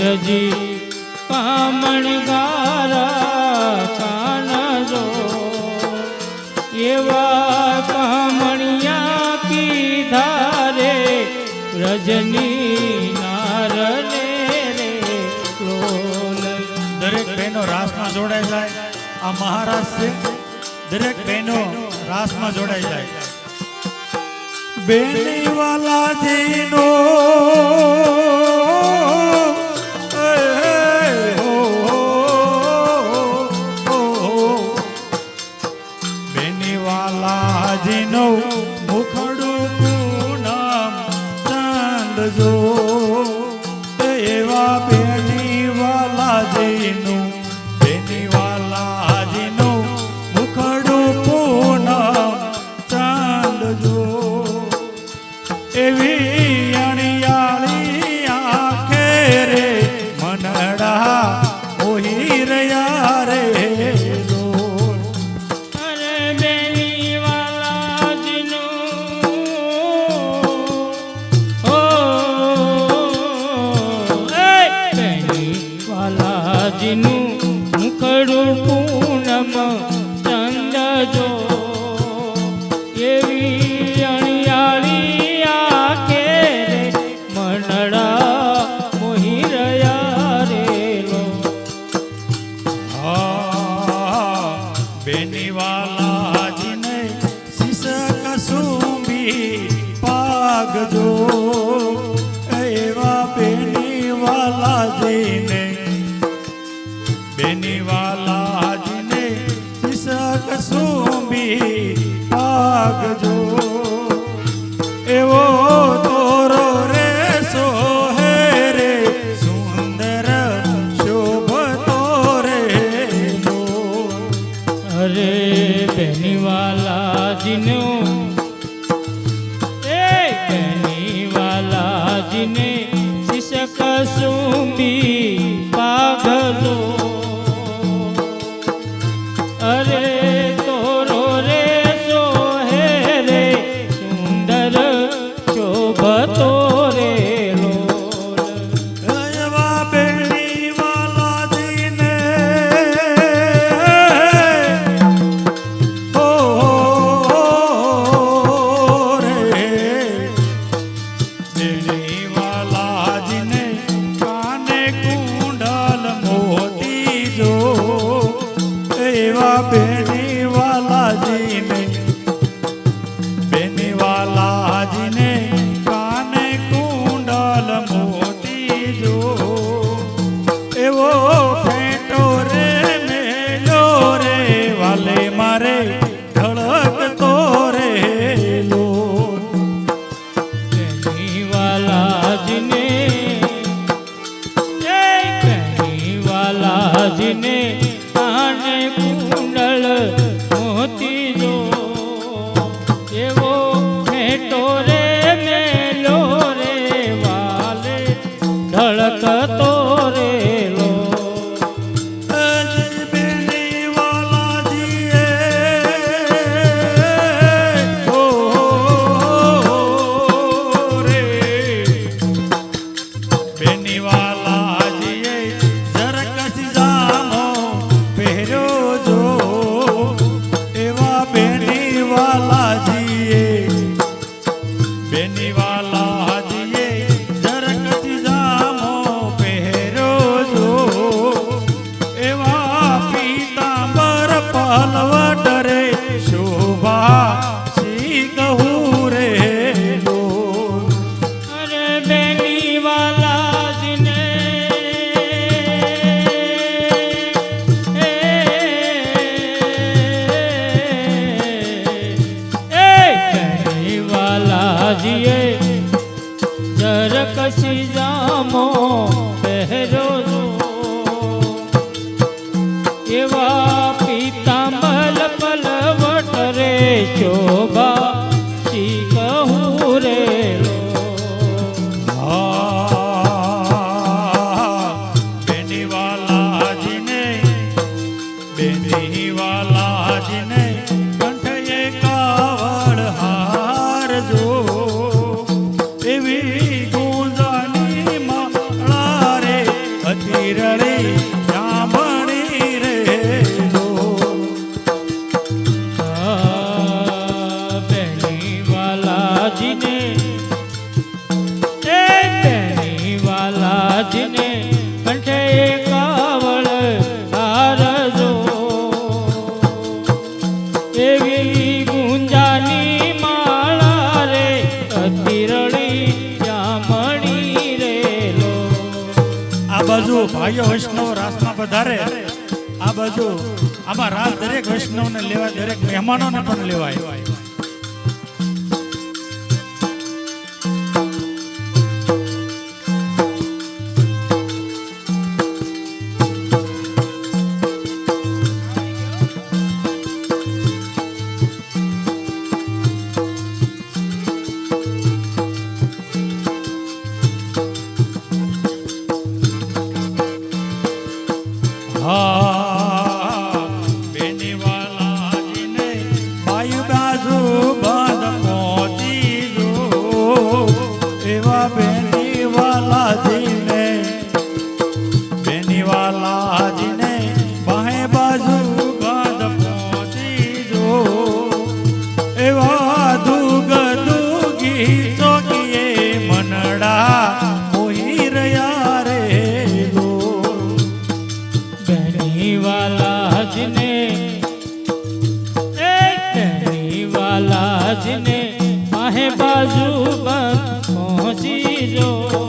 રજી પામણ ગારા કાન જો એવા કામણિયા કી ધારે રજની નારને રે દરેક બહેનો રાસમાં જોડાઈ જાય. આ મહારાષ્ટ્ર દરેક બહેનો રાસમાં જોડાઈ જાય. બેની વાલા જીનો वाला ત્યારે આ બાજુ આમાં રાત દરેક વૈષ્ણવને લેવાય દરેક મહેમાનોને પણ લેવાય. વાલાજીને ધણી વાલાજીને માહે બાજુ પહોંચી જો.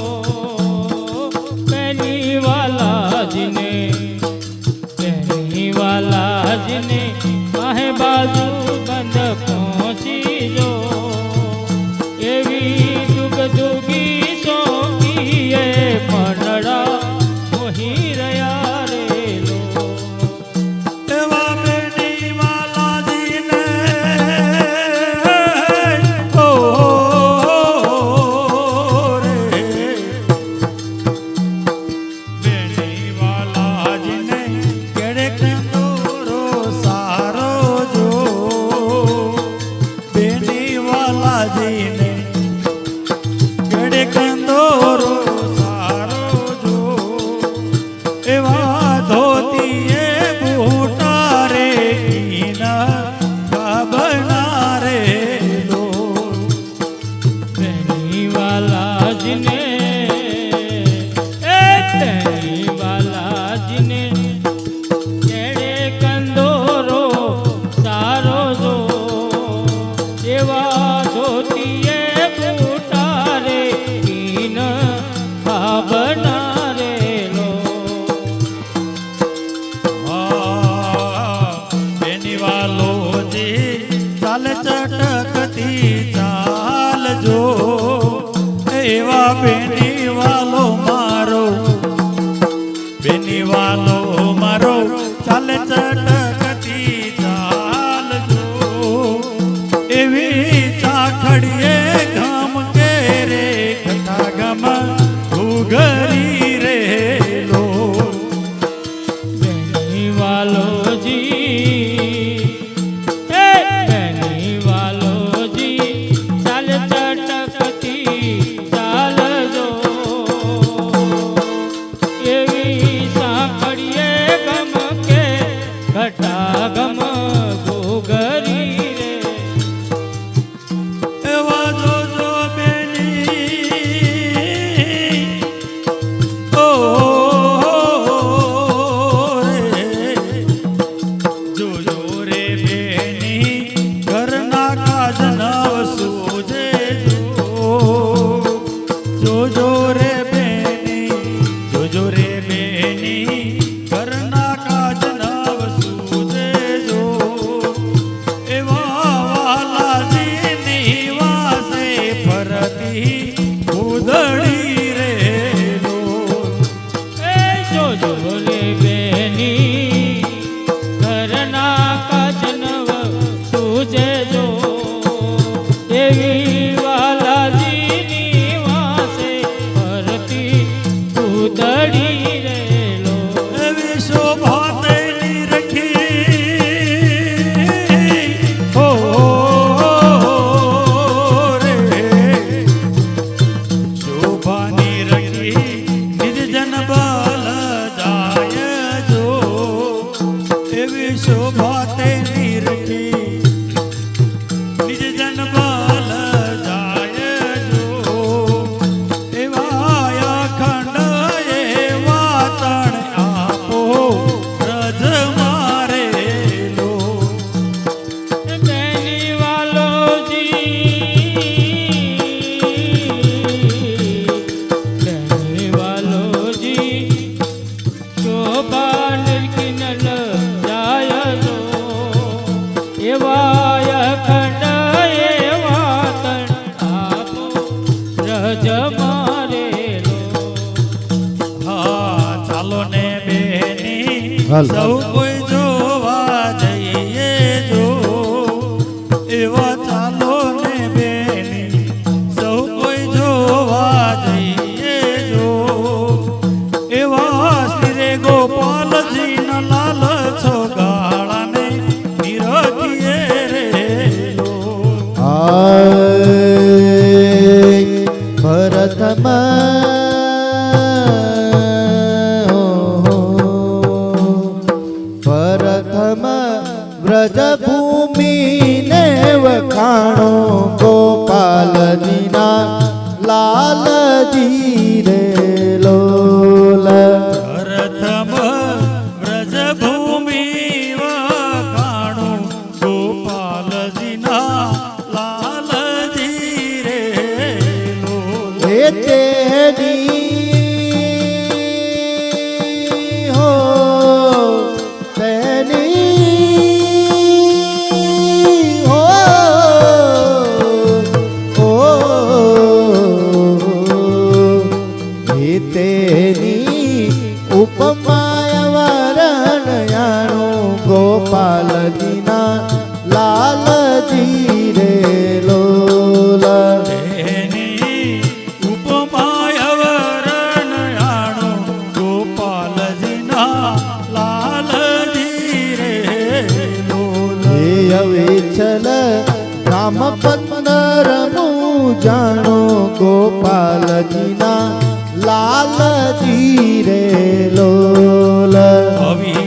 અવેચલ રામ પંદરનું જાણો ગોપાલજીના લાલજી રે લોલ. આવી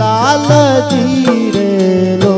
લાલજી રે લો.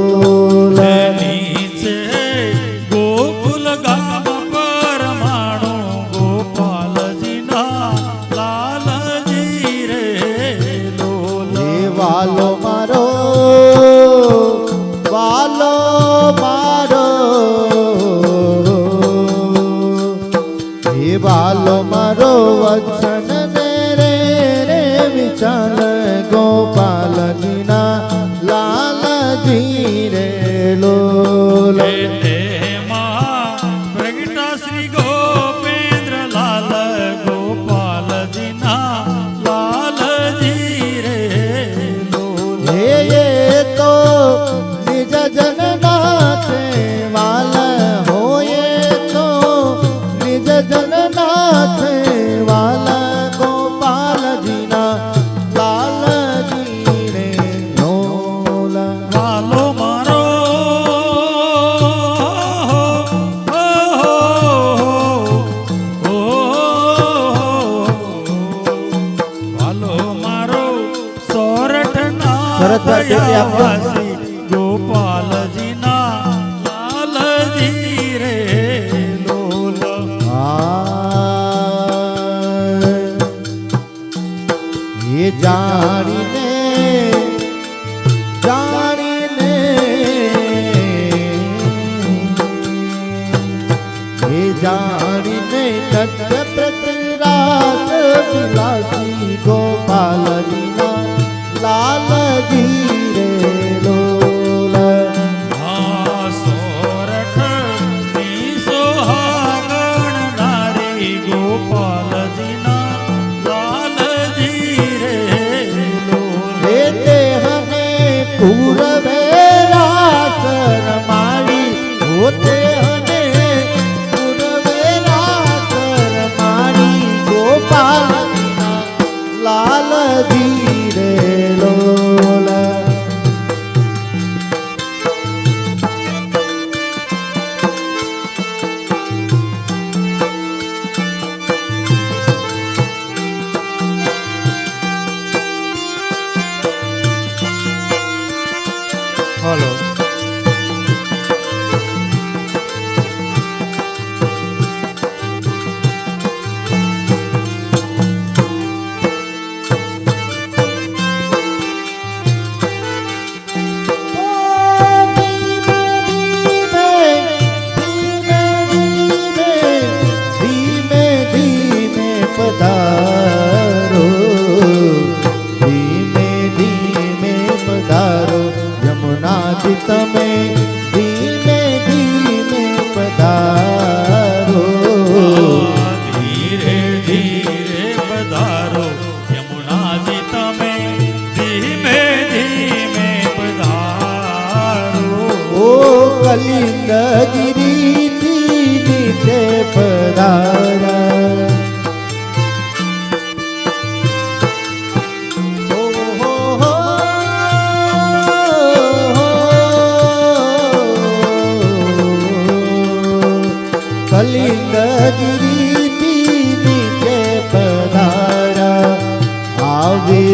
એ જાણીને જાણીને. એ જાણીને તત્વ પ્રતિરાત વિલાસી ગોપાલની લાલજી રે bote.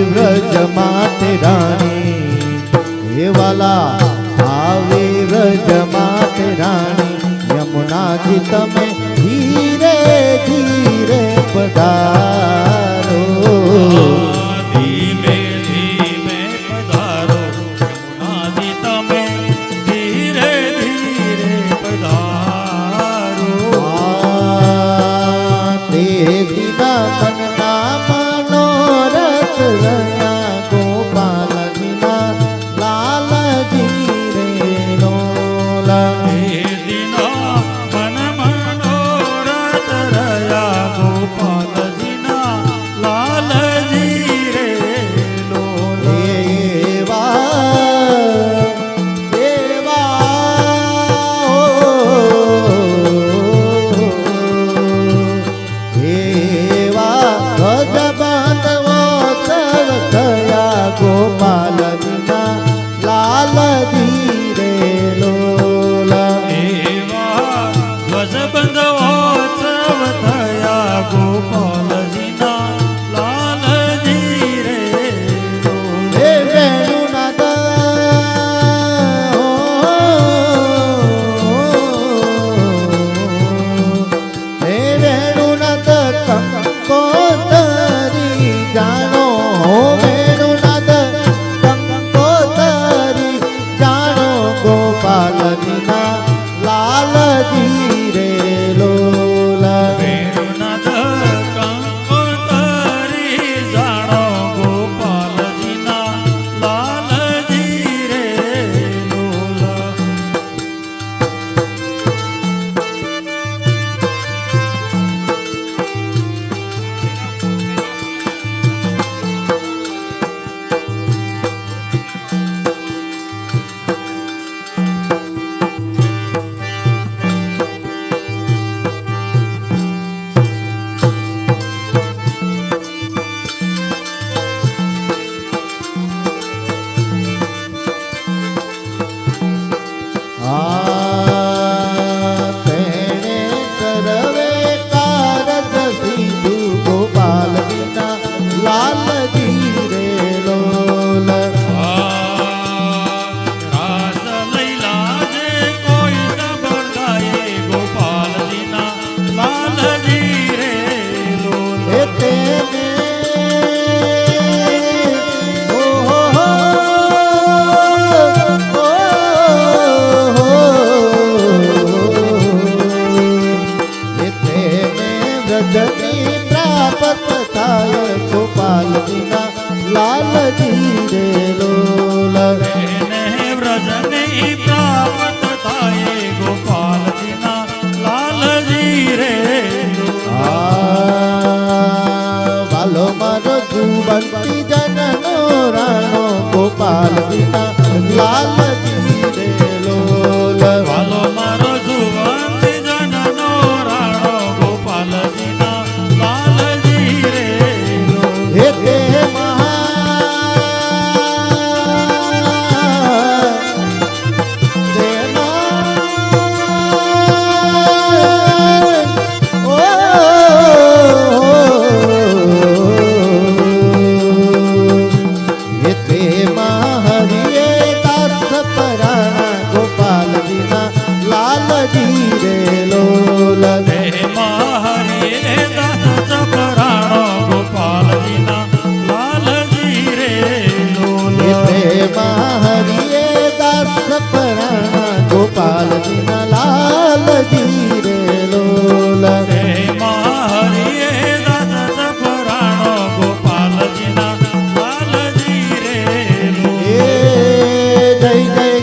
વ્રજ માથે રાણી. હે વાલા આવે વ્રજ માથે રાણી. યમુનાજી તમે ધીરે ધીરે પધારો.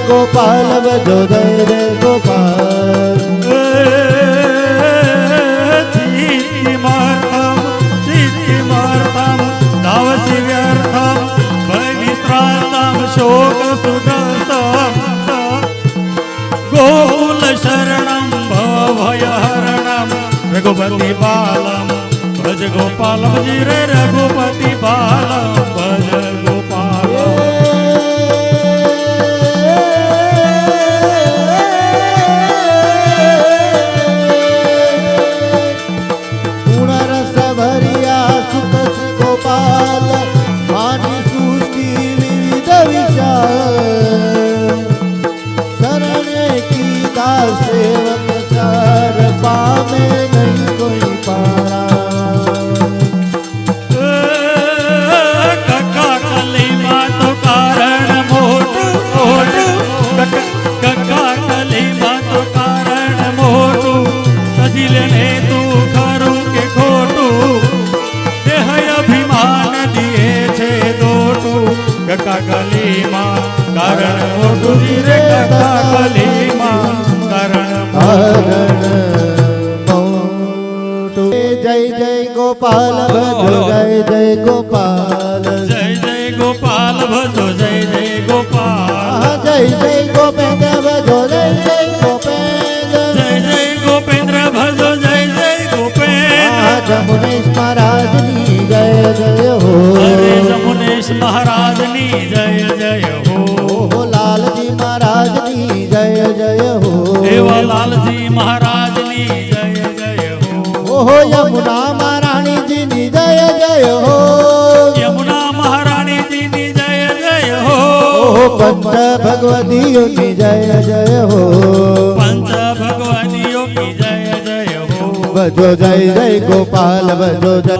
ગોપાલ વજો રે ગોપાલ શોક સુગત ગોકુલ શરણમ ભય હરણમ રઘુપતિ બાલમ ભજ ગોપાલ ભજી રે રઘુપતિ બાલમ ગોપાલ ભજો જય જય ગોપાલ જય જય ગોપાલ ભજો જય જય ગોપાલ જય જય ગોપેન્દ્ર ભજો જય જય ગોપેન્દ્ર જય જય ગોપેન્દ્ર ભજો જય જય ગોપેન્દ્ર જમુનેશ મહારાજની જય જય હો અરે જમુનેશ મહારાજની જય જય હો લાલજી મહારાજની જય જય હો એવા લાલજી મહારાજની જય જય હો ઓહો પંચ ભગવતીઓની જય જય હો. પંચ ભગવાનીઓ કી જય જય હો. ભજો જય જય ગોપાલ ભજો જય